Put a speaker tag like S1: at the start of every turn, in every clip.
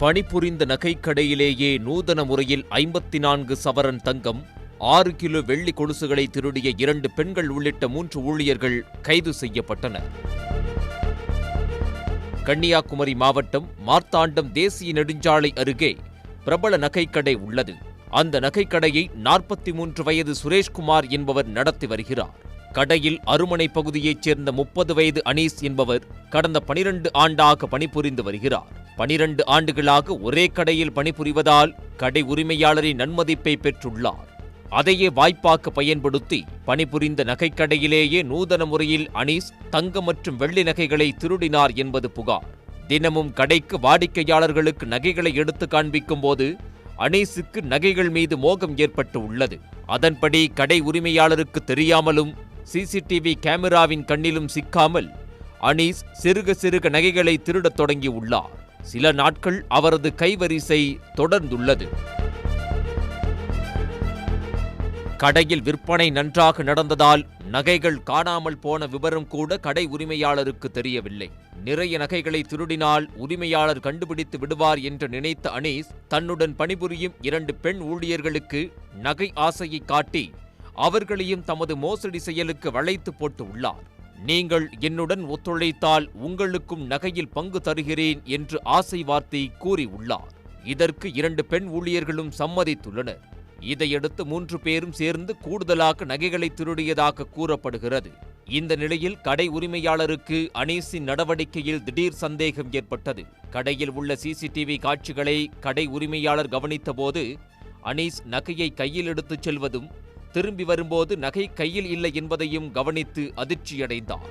S1: பணிபுரிந்த நகைக்கடையிலேயே நூதன முறையில் ஐம்பத்தி நான்கு சவரன் தங்கம் ஆறு கிலோ வெள்ளி கொலுசுகளை திருடிய இரண்டு பெண்கள் உள்ளிட்ட மூன்று ஊழியர்கள் கைது செய்யப்பட்டனர். கன்னியாகுமரி மாவட்டம் மார்த்தாண்டம் தேசிய நெடுஞ்சாலை அருகே பிரபல நகைக்கடை உள்ளது. அந்த நகைக்கடையை நாற்பத்தி மூன்று வயது சுரேஷ்குமார் என்பவர் நடத்தி வருகிறார். கடையில் அருமனை பகுதியைச் சேர்ந்த முப்பது வயது அனீஸ் என்பவர் கடந்த பனிரெண்டு ஆண்டாக பணிபுரிந்து வருகிறார். பனிரண்டு ஆண்டுகளாக ஒரே கடையில் பணிபுரிவதால் கடை உரிமையாளரின் நன்மதிப்பை பெற்றுள்ளார். அதையே வாய்ப்பாக பயன்படுத்தி பணிபுரிந்த நகைக்கடையிலேயே நூதன முறையில் அனீஸ் தங்கம் மற்றும் வெள்ளி நகைகளை திருடினார் என்பது புகார். தினமும் கடைக்கு வாடிக்கையாளர்களுக்கு நகைகளை எடுத்து காண்பிக்கும் போது அனீஸுக்கு நகைகள் மீது மோகம் ஏற்பட்டு உள்ளது. அதன்படி கடை உரிமையாளருக்கு தெரியாமலும் சிசிடிவி கேமராவின் கண்ணிலும் சிக்காமல் அனீஸ் சிறுக சிறுக நகைகளை திருடத் தொடங்கியுள்ளார். சில நாட்கள் அவரது கைவரிசை தொடர்ந்துள்ளது. கடையில் விற்பனை நன்றாக நடந்ததால் நகைகள் காணாமல் போன விவரம் கூட கடை உரிமையாளருக்கு தெரியவில்லை. நிறைய நகைகளை திருடினால் உரிமையாளர் கண்டுபிடித்து விடுவார் என்று நினைத்த அனீஸ் தன்னுடன் பணிபுரியும் இரண்டு பெண் ஊழியர்களுக்கு நகை ஆசையை காட்டி அவர்களையும் தமது மோசடி செயலுக்கு வளைத்து போட்டு உள்ளார். நீங்கள் என்னுடன் ஒத்துழைத்தால் உங்களுக்கும் நகையில் பங்கு தருகிறேன் என்று ஆசை வார்த்தை கூறியுள்ளார். இதற்கு இரண்டு பெண் ஊழியர்களும் சம்மதித்துள்ளனர். இதையடுத்து மூன்று பேரும் சேர்ந்து கூடுதலாக நகைகளை திருடியதாக கூறப்படுகிறது. இந்த நிலையில் கடை உரிமையாளருக்கு அனீஸின் நடவடிக்கையில் திடீர் சந்தேகம் ஏற்பட்டது. கடையில் உள்ள சிசிடிவி காட்சிகளை கடை உரிமையாளர் கவனித்தபோது அனீஸ் நகையை கையில் எடுத்துச் செல்வதும் திரும்பி வரும்போது நகை கையில் இல்லை என்பதையும் கவனித்து அதிர்ச்சியடைந்தார்.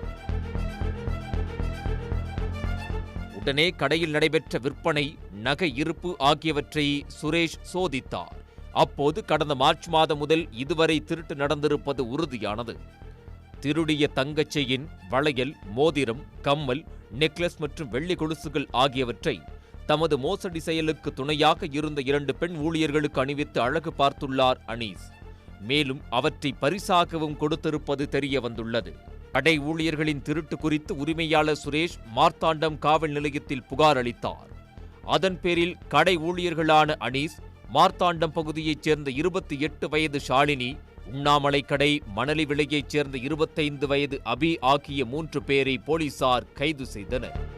S1: உடனே கடையில் நடைபெற்ற விற்பனை நகை இருப்பு ஆகியவற்றை சுரேஷ் சோதித்தார். அப்போது கடந்த மார்ச் மாதம் முதல் இதுவரை திருட்டு நடந்திருப்பது உறுதியானது. திருடிய தங்கச் செயின் வளையல் மோதிரம் கம்மல் நெக்லஸ் மற்றும் வெள்ளி கொலுசுகள் ஆகியவற்றை தமது மோசடி செயலுக்கு துணையாக இருந்த இரண்டு பெண் ஊழியர்களுக்கு அணிவித்து அழகு பார்த்துள்ளார் அனீஸ். மேலும் அவற்றை பரிசாகவும் கொடுத்திருப்பது தெரிய வந்துள்ளது கடை ஊழியர்களின் திருட்டு குறித்து உரிமையாளர் சுரேஷ் மார்த்தாண்டம் காவல் நிலையத்தில் புகார் அளித்தார். அதன் பேரில் கடை ஊழியர்களான அனீஸ் மார்த்தாண்டம் பகுதியைச் சேர்ந்த இருபத்தி எட்டு வயது ஷாலினி உண்ணாமலை கடை மணலி விலையைச் சேர்ந்த இருபத்தைந்து வயது அபி ஆகிய மூன்று பேரை போலீசார் கைது செய்தனர்.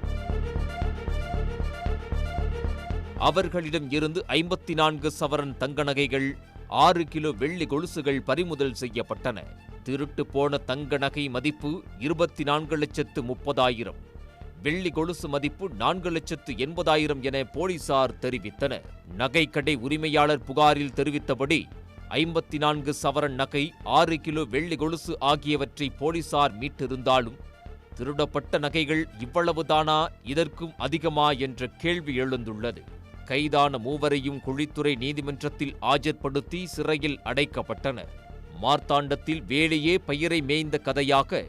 S1: அவர்களிடம் இருந்து ஐம்பத்தி நான்கு சவரன் தங்க நகைகள் ஆறு கிலோ வெள்ளி கொலுசுகள் பறிமுதல் செய்யப்பட்டன. திருட்டு போன தங்க நகை மதிப்பு இருபத்தி நான்கு லட்சத்து முப்பதாயிரம். வெள்ளி கொலுசு மதிப்பு நான்கு லட்சத்து எண்பதாயிரம் என போலீசார் தெரிவித்தனர். நகைக்கடை உரிமையாளர் புகாரில் தெரிவித்தபடி ஐம்பத்தி நான்கு சவரன் நகை ஆறு கிலோ வெள்ளி கொலுசு ஆகியவற்றை போலீசார் மீட்டிருந்தாலும் திருடப்பட்ட நகைகள் இவ்வளவுதானா? இதற்கும் அதிகமா? என்ற கேள்வி எழுந்துள்ளது. கைதான மூவரையும் குழித்துறை நீதிமன்றத்தில் ஆஜர்படுத்தி சிறையில் அடைக்கப்பட்டனர். மார்த்தாண்டத்தில் வேலையே பயிரை மேய்ந்த கதையாக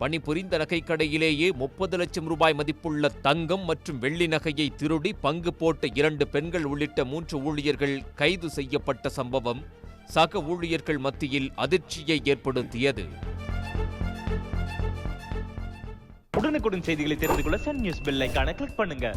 S1: பணிபுரிந்த நகைக்கடையிலேயே முப்பது லட்சம் ரூபாய் மதிப்புள்ள தங்கம் மற்றும் வெள்ளி நகையை திருடி பங்கு போட்ட இரண்டு பெண்கள் உள்ளிட்ட மூன்று ஊழியர்கள் கைது செய்யப்பட்ட சம்பவம் சக ஊழியர்கள் மத்தியில் அதிர்ச்சியை ஏற்படுத்தியது.
S2: உடனுக்குடன் செய்திகளை தெரிந்து கொள்ள சன் நியூஸ் பெல்லைக்கான கிளிக் பண்ணுங்க.